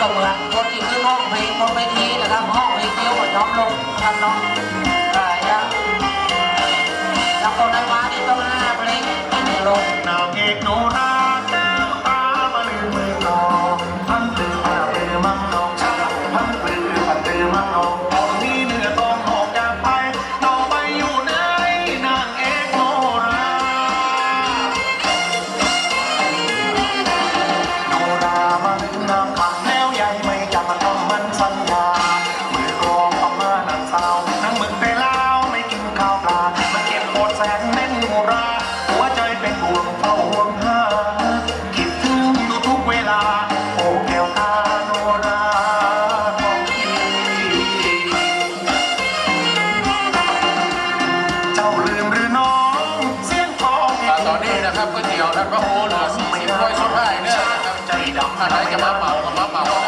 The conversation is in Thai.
ก็เหมือนคนที่ขึ้นห้องเพลงคนเวทีนะครับห้องเพลงเดียวก็ยอมลงนะครับน้องกายนะแล้วคนนั้นมาที่ต้องห้าเพลงลงนางเอกโนรา ดแสนแน่นโนรา หัวใจเป็นห่วงเฝ้าห่วงหาคิดถึงอยู่ทุกเวลา โอ้แก้วตาโนราของพี่เจ้าลืมหรือน้อง เสียงทองอ่าตอนนี้นะครับก๋วยเตี๋ยวท่านพระโอเหลือ40ถ้วยสุดท้ายเนี่ยนะครับใจดำถ้าใครจะมาเหมาก็มาเหมานะ